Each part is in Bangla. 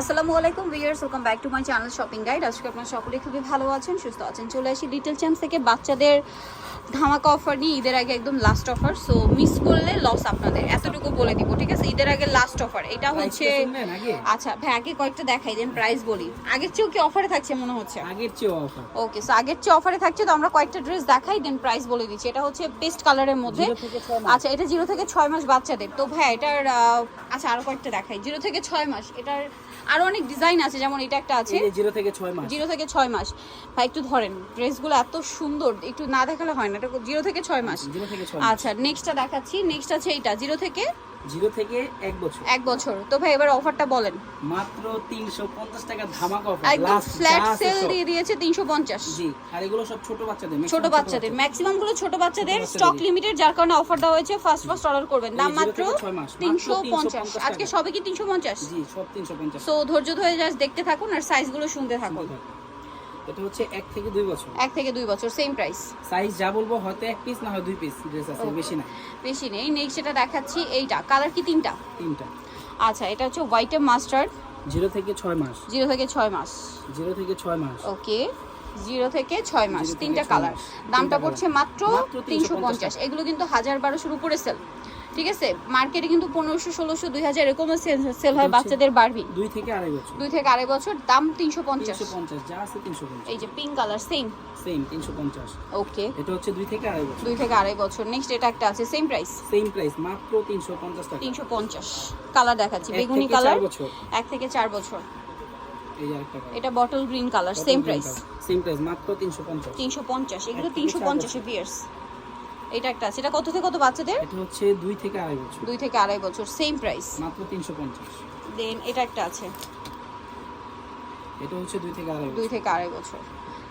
আসসালামু আলাইকুম viewers welcome back to my channel shopping guide আজকে আপনার সকলে খুবই ভালো আছেন, সুস্থ আছেন, চলে আসি লিটল চ্যাম্প থেকে বাচ্চাদের ধামাকা অফার নিয়ে ঈদের আগে একদম লাস্ট অফার সো মিস করলে লস আপনাদের। এতটুকু বলে দিব ঠিক আছে? ঈদের আগে লাস্ট অফার এটা হচ্ছে? আচ্ছা ভাই আগে কয়েকটা দেখাই দেন প্রাইস বলি। আগের চেয়েও কি অফারে থাকছে মনে হচ্ছে? আগের চেয়ে অফার ওকে সো আগের চেয়ে অফারে থাকছে তো আমরা কয়েকটা ড্রেস দেখাই দেন প্রাইস বলে দিচ্ছি। এটা হচ্ছে পেস্ট কালারের মধ্যে। আচ্ছা এটা জিরো থেকে ছয় মাস বাচ্চাদের। তো ভাই এটার আচ্ছা আরও কয়েকটা দেখাই। জিরো থেকে ছয় মাস। এটার আরও অনেক ডিজাইন আছে যেমন এটা একটা আছে। জিরো থেকে ছয় মাস। জিরো থেকে ছয় মাস। ভাই একটু ধরেন ড্রেসগুলো এত সুন্দর একটু না দেখালে হয় না। এটা জিরো থেকে ছয় মাস। জিরো থেকে ছয় আচ্ছা নেক্সটটা দেখাচ্ছি নেক্সট আছে এইটা জিরো থেকে? জিরো থেকে এক বছর। এক বছর। তো ভাই এবার অফারটা বলেন। মাত্র তিনশো পঞ্চাশ টাকা ধামাকা অফার একদম ফ্ল্যাট সেল দিয়ে দিয়েছে তিনশো পঞ্চাশ। জি আর এগুলো সব ছোট বাচ্চাদের ছোট বাচ্চাদের। ম্যাক্সিমামগুলো ছোট বাচ্চাদের। স্টক লিমিটেড যার কারণে অফার দেওয়া হয়েছে ফার্স্ট ফার্স্ট অর্ডার করবেন। দাম মাত্র তিনশো পঞ্চাশ। 350 আজকে সবে কি তিনশো পঞ্চাশ? জি সব তিনশো পঞ্চাশ সো ধৈর্য ধরে জাস্ট দেখতে থাকুন আর সাইজগুলো শুনতে থাকুন। এটা হচ্ছে এক থেকে দুই বছর। এক থেকে দুই বছর সেম প্রাইস সাইজ যা বলব হয়তো এক পিস না হয় দুই পিস ড্রেস আছে বেশি না। বেশি নেই। নেক্সট এটা দেখাচ্ছি এইটা। কালার কি তিনটা? তিনটা। আচ্ছা এটা হচ্ছে হোয়াইট মাস্টার্ড জিরো থেকে ছয় মাস। জিরো থেকে ছয় মাস। জিরো থেকে ছয় মাস। ওকে জিরো থেকে ছয় মাস তিনটা কালার দামটা পড়ছে মাত্র তিনশো 350 পঞ্চাশ। এগুলো কিন্তু হাজার বারোশোর উপরে সেল ঠিক আছে? মার্কেটে কিন্তু পনেরোশো ষোলোশো দুই হাজার এরকম সেল হয় বাচ্চাদের বাড়বি। দুই থেকে আড়াই বছর। দুই থেকে আড়াই বছর দাম তিনশো পঞ্চাশ। পঞ্চাশ যা আছে তিনশো এই যে পিঙ্ক কালার সেম সেম তিনশো পঞ্চাশ। ওকে এটা হচ্ছে দুই থেকে আড়াই বছর। দুই থেকে আড়াই বছর। নেক্সট এটা একটা আছে সেম প্রাইস সেম প্রাইস মাত্র তিনশো পঞ্চাশ টাকা। তিনশো পঞ্চাশ। কালার দেখাচ্ছি বেগুনি কালার এক থেকে চার বছর। এটা bottle green colour same price same price মাত্র তিনশো পঞ্চাশ। তিনশো পঞ্চাশ এগুলো এক থেকে তিনশো পঞ্চাশে বিয়ার্স এটা একটা আছে। এটা কত থেকে কত বাচ্চাদের? এটা হচ্ছে দুই থেকে আড়াই বছর। দুই থেকে আড়াই বছর সেম প্রাইস মাত্র তিনশো পঞ্চাশ। দেন এটা একটা আছে। এটা হচ্ছে দুই থেকে আড়াই দুই থেকে আড়াই বছর।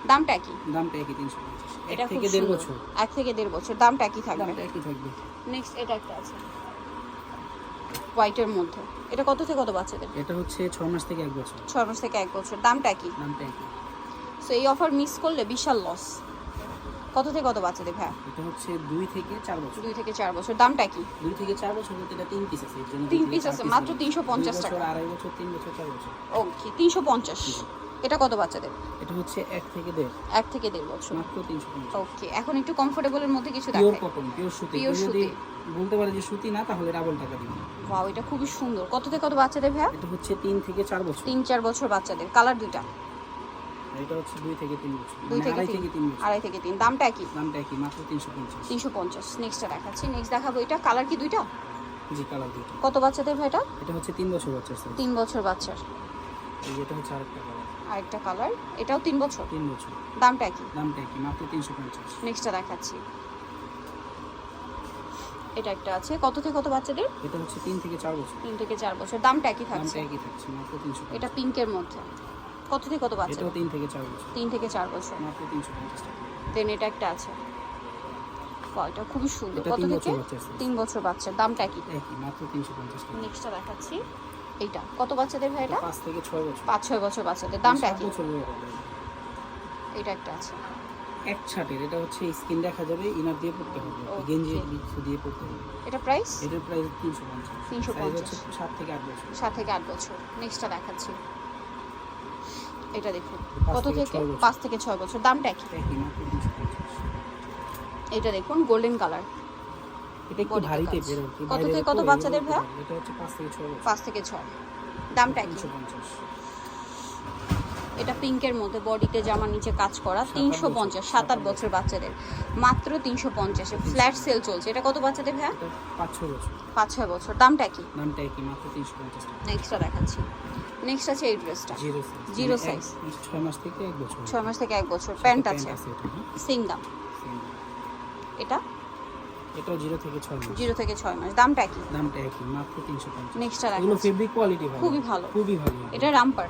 দামটা কি? দামটা একই তিনশো পঞ্চাশ। এটা থেকে দেড়। বছর। এক থেকে দেড় বছর। দামটা কি থাকবে। দামটা একই থাকবে। নেক্সট এটা একটা আছে। হোয়াইটের মধ্যে। এটা কত থেকে কত বাচ্চাদের? এটা হচ্ছে ছয় মাস থেকে এক বছর। ছয় মাস থেকে এক বছর। দামটা কি দামটা একই। সো এই অফার মিস করলে বিশাল লস কত থেকে কত বাচ্চাদের ভাই? এটা হচ্ছে দুই থেকে চার বছর। দুই থেকে চার বছর। দামটা কি? দুই থেকে চার বছর বলতে এটা তিন পিস আছে। এর জন্য তিন চার আছে, মাত্র হবে। 350 টাকা। আড়াই বছর তিন বছর চার বছর। ওকে তিনশো পঞ্চাশ। এটা কত বাচ্চাদের? এটা হচ্ছে এক থেকে দেড়। এক থেকে দেড় বছর। মাত্র তিনশো পঞ্চাশ। ওকে এখন একটু কমফোর্টেবলের মধ্যে কিছু পিওর কটন পিওর সুতি। যদি সুতি। বলতে পারে যে সুতি না তাহলে ডাবল টাকা দিবে। ওয়াও এটা খুবই সুন্দর। কত থেকে কত বাচ্চাদের ভাইয়া? এটা হচ্ছে তিন থেকে চার বছর। তিন চার বছর বাচ্চাদের। কালার দুইটা? এটা হচ্ছে দুই থেকে তিন বছর। দুই মানে থেকে আড়াই তিন বছর। আড়াই থেকে তিন। দামটা কি দামটা একই মাত্র তিনশো পঞ্চাশ। তিনশো পঞ্চাশ। নেক্সটটা দেখাচ্ছি। নেক্সট দেখাবো এটা। কালার কি দুইটা? জি কালার দুইটা। কত বাচ্চাদের ভাই এটা? এটা হচ্ছে তিন বছর বাচ্চার সাইজ তিন বছর বাচ্চার। এই এটা হচ্ছে আরেকটা কালার আরেকটা কালার এটাও তিন বছর? তিন বছর। দামটা কি দামটা একই মাত্র তিনশো পঞ্চাশ। নেক্সটটা দেখাচ্ছি। এটা একটা আছে। কত থেকে কত বাচ্চাদের? এটা হচ্ছে তিন থেকে চার বছর। তিন থেকে চার বছর। দামটা দামটা থাকছে। একই থাকছে মাত্র তিনশো এটা পিঙ্কের মধ্যে। কত থেকে কত বাচ্চা? এটাও তিন থেকে চার বছর। তিন থেকে চার বছর। মাত্র তিনশো পঞ্চাশ টাকা। দেন এটা একটা আছে। এটা খুবই সুন্দর। কত থেকে? বছর তিন বছর বাচ্চার দামটা কি একই মাত্র তিনশো পঞ্চাশ টাকা। নেক্সটটা দেখাচ্ছি। এইটা। কত বাচ্চাদের ভাই এটা? পাঁচ থেকে ছয় বছর। পাঁচ ছয় বছর বাচ্চাদের। দামটা কি এটা একটা আছে। এক ছাটের। এটা হচ্ছে স্কিন দেখা যাবে ইনার দিয়ে পড়তে হবে। গেঞ্জি কিছু দিয়ে পড়তে হবে। এটা প্রাইস এটার প্রাইস তিনশো পঞ্চাশ। 350 Size হচ্ছে সাত থেকে আট বছর। সাত থেকে আট বছর। নেক্সটটা দেখাচ্ছি। এটা দেখুন। কত থেকে। পাঁচ থেকে ছয় বছর। দামটা কি একই এটা দেখুন গোল্ডেন কালার কি। কত থেকে? কত বাচ্চাদের ভাইয়া? পাঁচ থেকে ছয় দামটা কি পঞ্চাশ। এটা পিঙ্কের মধ্যে বডিতে জামার নিচে কাজ করা। তিনশো পঞ্চাশ সাত আট বছর বাচ্চাদের। মাত্র তিনশো পঞ্চাশে। ফ্ল্যাট সেল চলছে। এটা কত বাচ্চাদের ভাইয়া? পাঁচ ছয় বছর। পাঁচ ছয় বছর। দামটা কি দামটা একই মাত্র তিনশো পঞ্চাশ নেক্সটটা দেখাচ্ছি। নেক্সট আছে এই ড্রেসটা জিরো সাইজ। ছয় মাস থেকে এক বছর ছয় মাস থেকে এক বছর। প্যান্ট আছে। এটা হ্যাঁ। সেম দাম Same। এটা জিরো থেকে ছয় মাস। জিরো থেকে ছয় মাস। দামটা কি দামটা একই মাত্র তিনশো পঞ্চাশ। নেক্সটটা এগুলো ফেব্রিক কোয়ালিটি ভালো। খুবই ভালো। খুবই ভালো। এটা রামপার।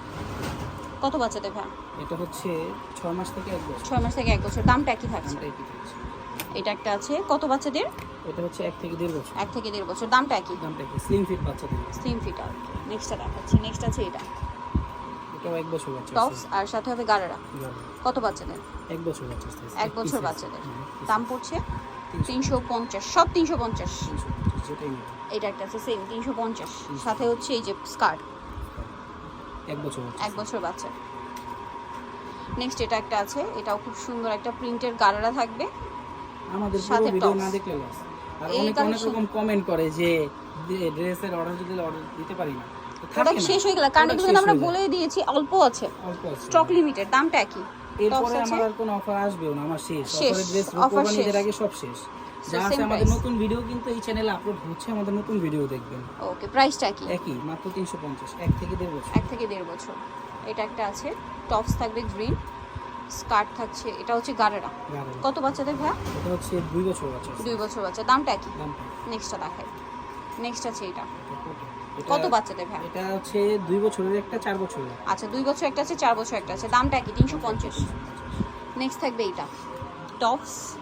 কত বাচ্চাদের ভাইয়া এটা হচ্ছে ছয় মাস থেকে এক বছর। ছয় মাস থেকে এক বছর। দামটা কি থাকছে। একই থাকছে। এটা একটা আছে। কত বাচ্চাদের? এটা হচ্ছে এক থেকে দেড় বছর। এক থেকে দেড় বছর। দামটা কি? দামটা একই স্লিম ফিট বাচ্চাদের। স্লিম ফিট আর নেক্সটটা দেখাচ্ছি। নেক্সট আছে এটা। এটাও এক বছর বাচ্চা টপস আর সাথে হবে গারারা। কত বাচ্চাদের? এক বছর বাচ্চা এক বছর বাচ্চাদের। দাম পড়ছে তিনশো। পঞ্চাশ। সব তিনশো পঞ্চাশ। 350, এটা একটা আছে সেম তিনশো পঞ্চাশ। সাথে হচ্ছে এই যে স্কার্ট এক বছর এক বছর বাচ্চা। নেক্সট এটা একটা আছে। এটাও খুব সুন্দর একটা প্রিন্টের গারারা থাকবে। আমাদের পুরো ভিডিও না দেখলে লস আর অনেক অনেক রকম কমেন্ট করে যে ড্রেসের অর্ডার যদি অর্ডার দিতে পারি না। প্রোডাক্ট শেষ হয়ে গেল। কারণ এগুলো আমরা হয়ে। বলেই দিয়েছি অল্প আছে। স্টক লিমিটেড দামটা একই। এরপরে আমার আর কোনো অফার আসবেও না আমার শেষ। অফারের ড্রেস রূপবাণীদের শেষ। আগে সব শেষ। যা আছে আমাদের নতুন ভিডিও কিন্তু এই চ্যানেলে আপলোড হচ্ছে আমাদের নতুন ভিডিও দেখবেন। ওকে প্রাইসটা কি একই মাত্র তিনশো পঞ্চাশ এক থেকে দেড় বছর। এক থেকে দেড় বছর। এটা একটা আছে টপস থাকবে গ্রিন স্কার্ট থাকছে এটা হচ্ছে গারেরা। কত বাচ্চাদের ভাইয়া? এটা হচ্ছে দুই বছর আছে। দুই বছর বাচ্চা। দামটা কি নেক্সটটা দেখাই। নেক্সট আছে এটা। এটা- কত? বাচ্চাদের ভাইয়া? এটা হচ্ছে দুই বছরের একটা চার বছরের। আচ্ছা দুই বছর একটা আছে চার বছর একটা আছে। দামটা কি তিনশো পঞ্চাশ। নেক্সট থাকবে এইটা। টপস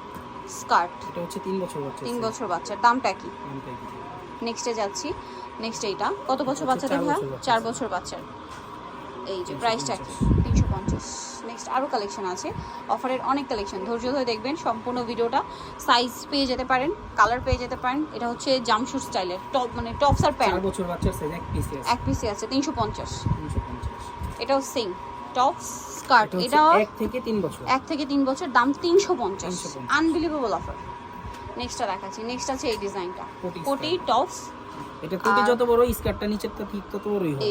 স্কার্ট এটা হচ্ছে তিন বছর বাচ্চা তিন বছর বাচ্চার। দামটা কি। নেক্সটে যাচ্ছি। নেক্সট এইটা। কত বছর বাচ্চাদের চার ভাইয়া? বছর বাচ্চা। চার বছর বাচ্চার। এই যে প্রাইসটা কি পঞ্চাশ নেক্সট আরও কালেকশন আছে। অফারের অনেক কালেকশন ধৈর্য ধরে দেখবেন সম্পূর্ণ ভিডিওটা। সাইজ পেয়ে যেতে পারেন কালার পেয়ে যেতে পারেন। এটা হচ্ছে জামশুর স্টাইলের টপ মানে টপস আর প্যান্ট বছর বাচ্চার সাইজ এক পিস আছে। এক পিসে আছে তিনশো পঞ্চাশ। এটাও সেম টপস স্কার্ট এটা এক থেকে তিন বছর। এক থেকে তিন বছর দাম তিনশো পঞ্চাশ। 350 আনবিলিভেবল অফার নেক্সটটা দেখাচ্ছি নেক্সট আছে এই ডিজাইনটা কোটি টপস এটা কোটি যত বড় স্কার্টটা নিচেরটা ঠিক তত বড়ই হবে।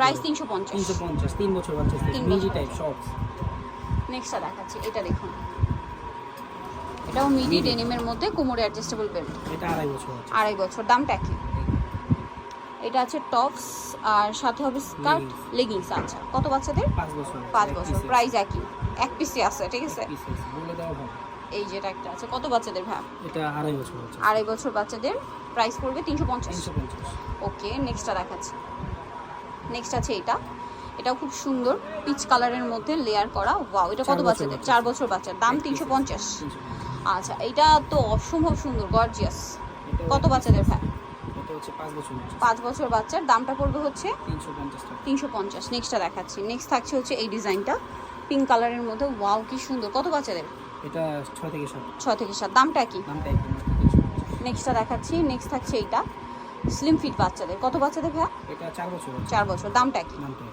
প্রাইস তিনশো পঞ্চাশ। তিনশো পঞ্চাশ তিন বছর বাচ্চা বছর। টাইপ শর্টস নেক্সটটা দেখাচ্ছি এটা দেখুন। এটাও মিডি। ডেনিমের মধ্যে কোমরে অ্যাডজাস্টেবল বেল্ট এটা আড়াই বছর আছে আড়াই বছর দামটা কি এটা আছে টপস আর সাথে হবে স্কার্ট লেগিংস আচ্ছা। কত বাচ্চাদের? পাঁচ বছর। পাঁচ বছর প্রাইস একই। এক পিসি আছে ঠিক আছে? বলে ভালো এই যেটা একটা আছে কত বাচ্চাদের ভাই এটা আড়াই বছর আড়াই বছর বাচ্চাদের প্রাইস পড়বে তিনশো পঞ্চাশ। ওকে নেক্সটটা দেখাচ্ছি। নেক্সট আছে এটা। এটাও খুব সুন্দর পিচ কালারের মধ্যে লেয়ার করা। ওয়াও এটা কত বাচ্চাদের? চার বছর বাচ্চার। দাম তিনশো পঞ্চাশ। আচ্ছা এটা তো অসম্ভব সুন্দর গর্জিয়াস কত বাচ্চাদের হচ্ছে পাঁচ বছর বাচ্চার। দামটা পড়বে হচ্ছে তিনশো পঞ্চাশ নেক্সটটা দেখাচ্ছি। নেক্সট থাকছে হচ্ছে এই ডিজাইনটা পিঙ্ক কালারের মধ্যে। ওয়াও কি সুন্দর। কত বাচ্চাদের? এটা ছয় থেকে সাত। ছয় থেকে সাত। দামটা কি? দামটা একদম নেক্সটটা দেখাচ্ছি। নেক্সট থাকছে এইটা। স্লিম ফিট বাচ্চাদের। কত বাচ্চাদের ভাইয়া? এটা চার বছর বাচ্চা। চার বছর। দামটা কি? দামটা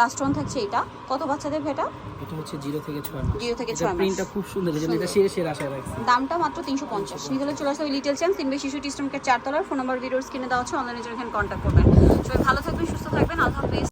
লাস্ট ওয়ান থাকছে এইটা। কত বাচ্চাদের ভেটা এটা হচ্ছে জিরো থেকে ছয় মাস। Zero থেকে ছয় মাস। প্রিন্টটা খুব সুন্দর। এই জন্য এটা সুন্দর। শেষের আশায় রাখছি দামটা মাত্র তিনশো পঞ্চাশ। নিতে চলে আসবে লিটেল চ্যান্স তিনবে শিশু টিস্টমকে চারতলার। ফোন নাম্বার ভিডিওস কিনে দেওয়া হচ্ছে অনলাইনে জন্য এখানে কন্ট্যাক্ট করবেন। সবাই ভালো থাকবেন সুস্থ থাকবেন। আল্লাহ হাফিজ।